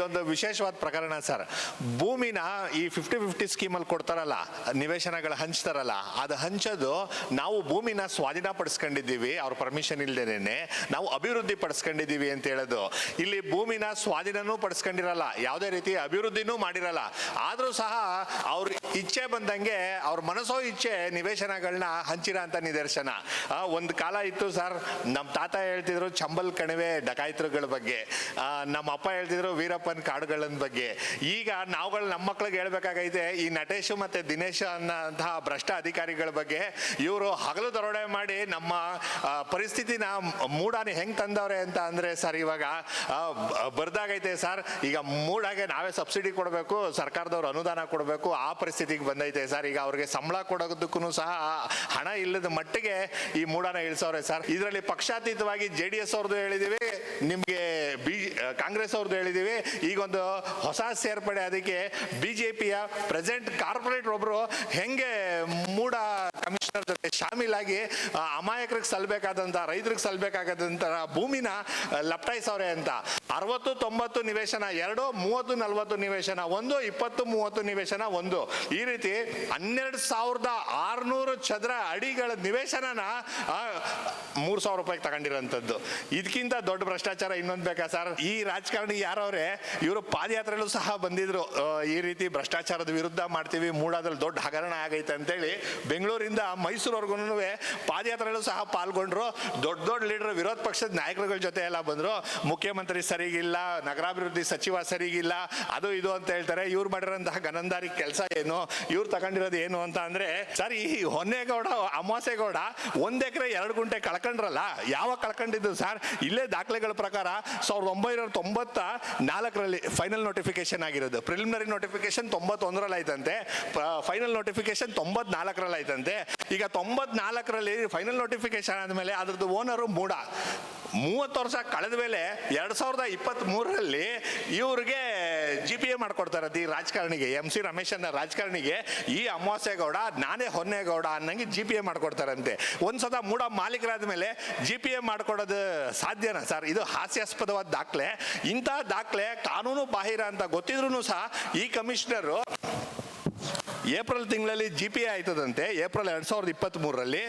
ಇದೊಂದು ವಿಶೇಷವಾದ ಪ್ರಕರಣ ಸರ್. ಭೂಮಿನ ಈ ಫಿಫ್ಟಿ ಫಿಫ್ಟಿ ಸ್ಕೀಮಲ್ಲಿ ಕೊಡ್ತಾರಲ್ಲ, ನಿವೇಶನಗಳು ಹಂಚ್ತಾರಲ್ಲ, ಅದು ಹಂಚೋದು ನಾವು ಭೂಮಿನ ಸ್ವಾಧೀನ ಪಡಿಸ್ಕೊಂಡಿದ್ದೀವಿ ಅವ್ರ ಪರ್ಮಿಷನ್ ಇಲ್ಲದೇನೆ ನಾವು ಅಭಿವೃದ್ಧಿ ಪಡಿಸ್ಕೊಂಡಿದ್ದೀವಿ ಅಂತ ಹೇಳೋದು. ಇಲ್ಲಿ ಭೂಮಿನ ಸ್ವಾಧೀನನೂ ಪಡಿಸ್ಕೊಂಡಿರಲ್ಲ, ಯಾವುದೇ ರೀತಿ ಅಭಿವೃದ್ಧಿನೂ ಮಾಡಿರಲ್ಲ. ಆದರೂ ಸಹ ಅವ್ರ ಇಚ್ಛೆ ಬಂದಂಗೆ ಅವ್ರ ಮನಸ್ಸೋ ಇಚ್ಛೆ ನಿವೇಶನಗಳನ್ನ ಹಂಚಿರ ಅಂತ ನಿದರ್ಶನ. ಒಂದು ಕಾಲ ಇತ್ತು ಸರ್ ನಮ್ಮ ತಾತ ಹೇಳ್ತಿದ್ರು, ಚಂಬಲ್ ಕಣಿವೆ ಡಕಾಯಿತರುಗಳ ಬಗ್ಗೆ. ನಮ್ಮ ಅಪ್ಪ ಹೇಳ್ತಿದ್ರು ವೀರಪ್ಪನ್ ಕಾಡುಗಳ ಬಗ್ಗೆ. ಈಗ ನಾವುಗಳು ನಮ್ಮ ಮಕ್ಳಿಗೆ ಹೇಳ್ಬೇಕಾಗೈತೆ, ಈ ನಟೇಶ್ ಮತ್ತೆ ದಿನೇಶ್ ಅನ್ನೋಂತಹ ಭ್ರಷ್ಟ ಅಧಿಕಾರಿಗಳ ಬಗ್ಗೆ ಇವರು ಹಗಲು ದರೋಡೆ ಮಾಡಿ ನಮ್ಮ ಪರಿಸ್ಥಿತಿನ ಮೂಡಾನಿ ಹೆಂಗೆ ತಂದವ್ರೆ ಅಂತ ಅಂದರೆ ಸರ್ ಇವಾಗ ಬರ್ದಾಗೈತೆ ಸರ್. ಈಗ ಮೂಡಾಗೆ ನಾವೇ ಸಬ್ಸಿಡಿ ಕೊಡಬೇಕು, ಸರ್ಕಾರದವ್ರು ಅನುದಾನ ಕೊಡಬೇಕು, ಆ ಪರಿಸ್ಥಿತಿಗೆ ಬಂದೈತೆ ಸರ್. ಈಗ ಅವ್ರಿಗೆ ಸಂಬಳ ಕೊಡೋದಕ್ಕೂ ಸಹ ಹಣ ಇಲ್ಲದ ಮಟ್ಟಿಗೆ ಈ ಮೂಡಾನ ಇಳಿಸೋರೆ ಸರ್. ಇದರಲ್ಲಿ ಪಕ್ಷಾತೀತವಾಗಿ ಜೆ ಡಿ ಎಸ್ ಅವ್ರದ್ದು ಹೇಳಿದೀವಿ, ನಿಮಗೆ ಬಿ, ಕಾಂಗ್ರೆಸ್ ಅವ್ರದ್ದು ಹೇಳಿದೀವಿ ಈಗೊಂದು ಹೊಸ ಸೇರ್ಪಡೆ ಅದಕ್ಕೆ ಬಿಜೆಪಿಯ ಪ್ರೆಸೆಂಟ್ ಕಾರ್ಪೊರೇಟ್ ಒಬ್ರು ಹೆಂಗೆ ಮೂಡ ಕಮಿಷನರ್ ಜೊತೆ ಶಾಮೀಲಾಗಿ ಅಮಾಯಕರಿಗೆ ಸಲ್ಬೇಕಾದಂತ, ರೈತರಿಗೆ ಸಲ್ಬೇಕಾಗದಂತ ಭೂಮಿನ ಲಪ್ಟಾಯಿಸವ್ರೆ ಅಂತ. ಅರವತ್ತು, ತೊಂಬತ್ತು ನಿವೇಶನ ಎರಡು, ಮೂವತ್ತು, ನಲವತ್ತು ನಿವೇಶನ ಒಂದು, ಇಪ್ಪತ್ತು, ಮೂವತ್ತು ನಿವೇಶನ ಒಂದು. ಈ ರೀತಿ ಹನ್ನೆರಡು ಸಾವಿರದ ಆರುನೂರು ಚದರ ಅಡಿಗಳ ನಿವೇಶನನ ಮೂರು ಸಾವಿರ ರೂಪಾಯಿಗೆ ತಗೊಂಡಿರೋಂಥದ್ದು. ಇದಕ್ಕಿಂತ ದೊಡ್ಡ ಭ್ರಷ್ಟಾಚಾರ ಇನ್ನೊಂದು ಬೇಕಾ ಸರ್? ಈ ರಾಜಕಾರಣಿ ಯಾರವ್ರೆ? ಇವರು ಪಾದಯಾತ್ರೆಯಲ್ಲೂ ಸಹ ಬಂದಿದ್ರು. ಈ ರೀತಿ ಭ್ರಷ್ಟಾಚಾರದ ವಿರುದ್ಧ ಮಾಡ್ತೀವಿ ಮೂಡಾದಲ್ಲಿ ದೊಡ್ಡ ಹಗರಣ ಆಗೈತೆ ಅಂತೇಳಿ ಬೆಂಗಳೂರಿಂದ ಮೈಸೂರವರೆಗೂ ಪಾದಯಾತ್ರೆಗಳು ಸಹ ಪಾಲ್ಗೊಂಡ್ರು. ದೊಡ್ಡ ದೊಡ್ಡ ಲೀಡರ್ ವಿರೋಧ ಪಕ್ಷದ ನಾಯಕರುಗಳ ಜೊತೆ ಎಲ್ಲ ಬಂದರು. ಮುಖ್ಯಮಂತ್ರಿ ಸರಿಗಿಲ್ಲ, ನಗರಾಭಿವೃದ್ಧಿ ಸಚಿವ ಸರಿಗಿಲ್ಲ, ಅದು ಇದು ಅಂತ ಹೇಳ್ತಾರೆ. ಇವ್ರು ಮಾಡಿರೋಂತಹ ಗನಂದಾರಿ ಕೆಲಸ ಏನು? ಇವ್ರು ತಗೊಂಡಿರೋದು ಏನು ಅಂತ ಅಂದರೆ, ಸರ್, ಈ ಹೊನ್ನೇಗೌಡ, ಅಮಾಸೆಗೌಡ ಒಂದ್ ಎಕರೆ ಎರಡು ಗುಂಟೆ ಕಳ್ಕೊಂಡ್ರಲ್ಲ, ಯಾವಾಗ ಕಳ್ಕೊಂಡಿದ್ದು ಸರ್? ಇಲ್ಲೇ ದಾಖಲೆಗಳ ಪ್ರಕಾರ ಸಾವಿರದ ಒಂಬೈನೂರ ತೊಂಬತ್ತ ನಾಲ್ಕರಲ್ಲಿ ಫೈನಲ್ ನೋಟಿಫಿಕೇಶನ್ ಆಗಿರೋದು. ಪ್ರಿಲಿಮಿನರಿ ನೋಟಿಫಿಕೇಶನ್ ತೊಂಬತ್ತೊಂದರಲ್ಲಿ ಆಯ್ತಂತೆ ಫೈನಲ್ ನೋಟಿಫಿಕೇಶನ್ ತೊಂಬತ್ನಾಲ್ಕರಲ್ಲಿ ಆಯ್ತಂತೆ ಈಗ ತೊಂಬತ್ನಾಲ್ಕರಲ್ಲಿ ಫೈನಲ್ ನೋಟಿಫಿಕೇಶನ್ ಆದಮೇಲೆ ಅದ್ರದ್ದು ಓನರು ಮೂಡ. ಮೂವತ್ತು ವರ್ಷ ಕಳೆದ ಮೇಲೆ ಎರಡು ಸಾವಿರದ ಇಪ್ಪತ್ತ್ ಮೂರರಲ್ಲಿ ಇವ್ರಿಗೆ ಜಿ ಪಿ ಎ ಮಾಡ್ಕೊಡ್ತಾರೆ ಈ ರಾಜಕಾರಣಿಗೆ ಎಂ ಸಿ ರಮೇಶ್ ಅನ್ನ ರಾಜಕಾರಣಿಗೆ. ಈ ಅಮಾವಾಸ್ಯಗೌಡ ನಾನೇ ಹೊನ್ನೇಗೌಡ ಅನ್ನಂಗೆ ಜಿ ಪಿ ಎ ಮಾಡ್ಕೊಡ್ತಾರಂತೆ. ಒಂದ್ಸತ ಮೂಡ ಮಾಲೀಕರಾದ ಮೇಲೆ ಜಿ ಪಿ ಎ ಮಾಡ್ಕೊಡೋದು ಸಾಧ್ಯನಾ ಸರ್? ಇದು ಹಾಸ್ಯಾಸ್ಪದವಾದ ದಾಖಲೆ. ಇಂಥ ದಾಖಲೆ ಕಾನೂನು ಬಾಹಿರ ಅಂತ ಗೊತ್ತಿದ್ರು ಸಹ ಈ ಕಮಿಷನರು ಏಪ್ರಿಲ್ ತಿಂಗಳಲ್ಲಿ ಜಿ ಪಿ ಎ ಆಯ್ತದಂತೆ, ಏಪ್ರಿಲ್ ಎರಡು ಸಾವಿರದ ಇಪ್ಪತ್ತ್ಮೂರರಲ್ಲಿ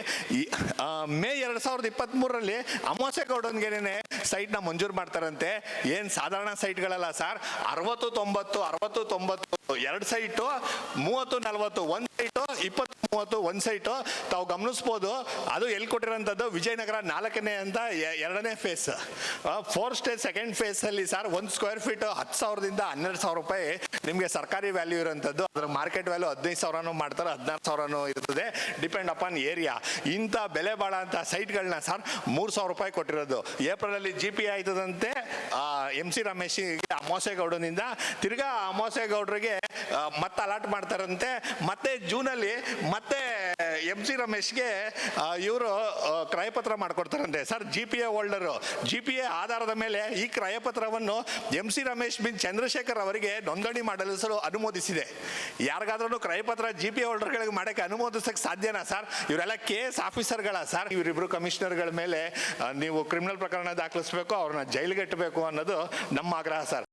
ಮೇ ಎರಡು ಸಾವಿರದ ಇಪ್ಪತ್ತ್ಮೂರರಲ್ಲಿ ಅಮಾವಾಸ್ಯ ಸೈಟ್ ಸೈಟ್ನ ಮಂಜೂರು ಮಾಡ್ತಾರಂತೆ. ಏನು ಸಾಧಾರಣ ಸೈಟ್ಗಳಲ್ಲ ಸರ್ ಅರವತ್ತು ತೊಂಬತ್ತು ಅರವತ್ತು ತೊಂಬತ್ತು, ಎರಡು ಸೈಟು ಮೂವತ್ತು, ನಲವತ್ತು, ಒಂದು ಸೈಟು, ಇಪ್ಪತ್ತು ಮೂವತ್ತು ಒಂದು ಸೈಟು, ತಾವು ಗಮನಿಸ್ಬೋದು, ಅದು ಎಲ್ಲಿ ಕೊಟ್ಟಿರೋಂಥದ್ದು? ವಿಜಯನಗರ ನಾಲ್ಕನೇ ಅಂತ ಎರಡನೇ ಫೇಸ್ ಫೋರ್ ಸ್ಟೇಜ್ ಸೆಕೆಂಡ್ ಫೇಸಲ್ಲಿ ಸರ್, ಒಂದು ಸ್ಕ್ವೇರ್ ಫೀಟ್ ಹತ್ತು ಸಾವಿರದಿಂದ ಹನ್ನೆರಡು ಸಾವಿರ ರೂಪಾಯಿ ನಿಮಗೆ ಸರ್ಕಾರಿ ವ್ಯಾಲ್ಯೂ ಇರೋಂಥದ್ದು. ಅದರ ಮಾರ್ಕೆಟ್ ವ್ಯಾಲ್ಯೂ ಹದಿನೈದು ಸಾವಿರನೂ ಮಾಡ್ತಾರೆ, ಹದಿನಾರು ಸಾವಿರನೂ ಇರ್ತದೆ. ಡಿಪೆಂಡ್ ಅಪಾನ್ ಏರಿಯಾ ಇಂಥ ಬೆಲೆ ಬಾಳ ಅಂತ ಸೈಟ್ಗಳನ್ನ ಸರ್, ಮೂರು ಸಾವಿರ ರೂಪಾಯಿ ಕೊಟ್ಟಿರೋದು. ಏಪ್ರಿಲಲ್ಲಿ ಜಿ ಪಿ ಆಯ್ತದಂತೆ ಎಂ ಸಿ ರಮೇಶ್ ಅಮಾಸೆಗೌಡನಿಂದ ತಿರ್ಗಾ ಅಮೋಸೆಗೌಡರಿಗೆ ಮತ್ತೆ ಅಲಾಟ್ ಮಾಡ್ತಾರಂತೆ. ಮತ್ತೆ ಜೂನಲ್ಲಿ ಮತ್ತೆ ಎಂ ಸಿ ರಮೇಶ್ಗೆ ಇವರು ಕ್ರಯಪತ್ರ ಮಾಡಿಕೊಡ್ತಾರಂತೆ. Sir G P A holder. G P A ಆಧಾರದ ಮೇಲೆ ಈ ಕ್ರಯಪತ್ರವನ್ನು ಎಂ ಸಿ ರಮೇಶ್ ಬಿನ್ ಚಂದ್ರಶೇಖರ್ ಅವರಿಗೆ ನೋಂದಣಿ ಮಾಡಲು ಅನುಮೋದಿಸಿದೆ. ಯಾರಿಗಾದ್ರೂ ಕ್ರಯಪತ್ರ ಜಿ ಪಿ ಎ ಹೋಲ್ಡರ್ಗಳಿಗೆ ಮಾಡೋಕ್ಕೆ ಅನುಮೋದಿಸಕ್ಕೆ ಸಾಧ್ಯನಾ ಸರ್? ಇವರೆಲ್ಲ ಕೆ ಎಸ್ ಆಫೀಸರ್ಗಳ ಸರ್? ಇವರಿಬ್ಬರು ಕಮಿಷನರ್ಗಳ ಮೇಲೆ ನೀವು ಕ್ರಿಮಿನಲ್ ಪ್ರಕರಣ ದಾಖಲಿಸಬೇಕು, ಅವ್ರನ್ನ ಜೈಲಿಗೆಟ್ಟಬೇಕು ಅನ್ನೋದು ನಮ್ಮ ಆಗ್ರಹ ಸರ್.